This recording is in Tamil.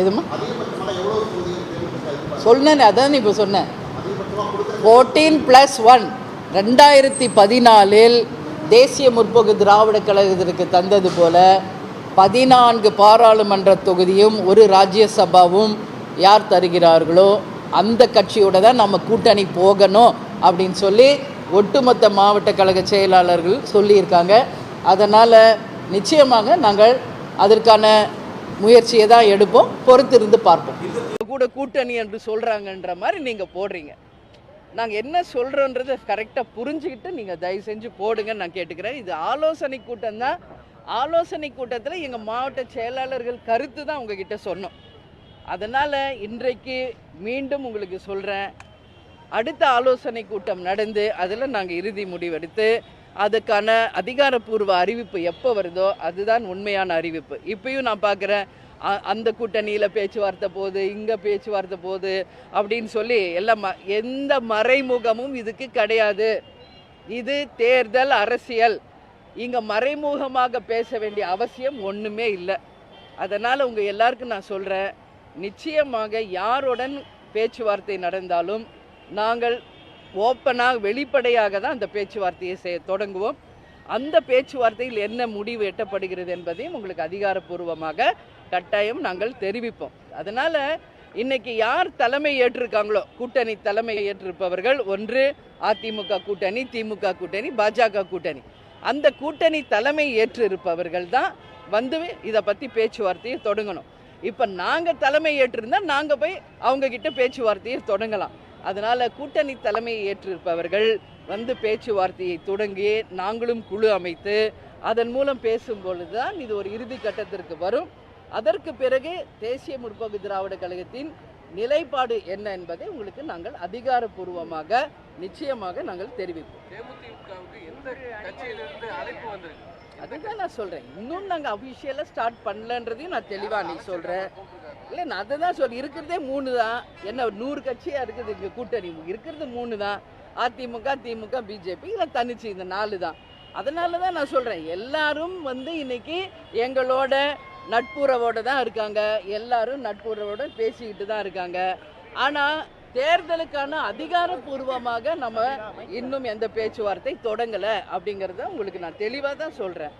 எதுமா? சொன்னேன் அதான் இப்போ சொன்னேன் ஃபோர்டீன் ப்ளஸ் ஒன் ரெண்டாயிரத்தி பதினாலில் தேசிய முற்போக்கு திராவிட கழகத்திற்கு தந்தது போல பதினான்கு பாராளுமன்ற தொகுதியும் ஒரு ராஜ்யசபாவும் யார் தருகிறார்களோ அந்த கட்சியோட தான் நம்ம கூட்டணி போகணும் அப்படின்னு சொல்லி ஒட்டுமொத்த மாவட்ட கழக செயலாளர்கள் சொல்லியிருக்காங்க. அதனால் நிச்சயமாக நாங்கள் அதற்கான முயற்சியை தான் எடுப்போம் பொறுத்து இருந்து பார்ப்போம் கூட கூட்டணி என்று சொல்கிறாங்கன்ற மாதிரி நீங்கள் போடுறீங்க. நாங்கள் என்ன சொல்கிறோன்றதை கரெக்டாக புரிஞ்சுக்கிட்டு நீங்கள் தயவு செஞ்சு போடுங்கன்னு நான் கேட்டுக்கிறேன். இது ஆலோசனை கூட்டம் தான். ஆலோசனை கூட்டத்தில் எங்கள் மாவட்ட செயலாளர்கள் கருத்து தான் உங்ககிட்ட சொன்னோம். அதனால் இன்றைக்கு மீண்டும் உங்களுக்கு சொல்கிறேன் அடுத்த ஆலோசனை கூட்டம் நடந்து அதில் நாங்கள் இறுதி முடிவெடுத்து அதுக்கான அதிகாரப்பூர்வ அறிவிப்பு எப்போ வருதோ அதுதான் உண்மையான அறிவிப்பு. இப்பயும் நான் பார்க்குறேன் அந்த கூட்டணியில் பேச்சுவார்த்தை போகுது இங்கே பேச்சுவார்த்தை போகுது அப்படின்னு சொல்லி எல்லாம் ம- எந்த மறைமுகமும் இதுக்கு கிடையாது. இது தேர்தல் அரசியல். இங்கே மறைமுகமாக பேச வேண்டிய அவசியம் ஒன்றுமே இல்லை. அதனால் உங்கள் எல்லாருக்கும் நான் சொல்கிறேன் நிச்சயமாக யாருடன் பேச்சுவார்த்தை நடந்தாலும் நாங்கள் ஓப்பனாக வெளிப்படையாக தான் அந்த பேச்சுவார்த்தையை செய்ய தொடங்குவோம். அந்த பேச்சுவார்த்தையில் என்ன முடிவு எட்டப்படுகிறது என்பதையும் உங்களுக்கு அதிகாரப்பூர்வமாக கட்டாயம் நாங்கள் தெரிவிப்போம். அதனால் இன்னைக்கு யார் தலைமை ஏற்றிருக்காங்களோ கூட்டணி தலைமை ஏற்றிருப்பவர்கள் ஒன்று அதிமுக கூட்டணி திமுக கூட்டணி பாஜக கூட்டணி. அந்த கூட்டணி தலைமை ஏற்றிருப்பவர்கள் தான் வந்து இதை பற்றி பேச்சுவார்த்தையை தொடங்கணும். இப்போ நாங்கள் தலைமை ஏற்றிருந்தால் நாங்கள் போய் அவங்கக்கிட்ட பேச்சுவார்த்தையை தொடங்கலாம். அதனால கூட்டணி தலைமையை ஏற்றிருப்பவர்கள் வந்து பேச்சுவார்த்தையை தொடங்கி நாங்களும் குழு அமைத்து அதன் மூலம் பேசும்பொழுது தான் இது ஒரு இறுதி கட்டத்திற்கு வரும். அதற்கு பிறகு தேசிய முற்போக்கு திராவிட கழகத்தின் நிலைப்பாடு என்ன என்பதை உங்களுக்கு நாங்கள் அதிகாரப்பூர்வமாக நிச்சயமாக நாங்கள் தெரிவிப்போம். அதுதான் நான் சொல்கிறேன் இன்னும் நாங்கள் அஃபிஷியலாக ஸ்டார்ட் பண்ணலன்றதையும் நான் தெளிவாக நீ சொல்கிறேன் இல்லை நான் அதை தான் சொல்லி இருக்கிறதே மூணு தான். என்ன நூறு கட்சியாக இருக்குது இங்கே கூட்டணி? இருக்கிறது மூணு தான். அதிமுக திமுக பிஜேபி இல்லை தனிச்சு இந்த நாலு தான். அதனால தான் நான் சொல்கிறேன் எல்லாரும் வந்து இன்னைக்கு எங்களோட நட்புறவோடு தான் இருக்காங்க. எல்லாரும் நட்புறவோடு பேசிக்கிட்டு தான் இருக்காங்க. ஆனால் தேர்தலுக்கான அதிகாரப்பூர்வமாக நம்ம இன்னும் எந்த பேச்சுவார்த்தை தொடங்கலை அப்படிங்கிறத உங்களுக்கு நான் தெளிவாக தான் சொல்கிறேன்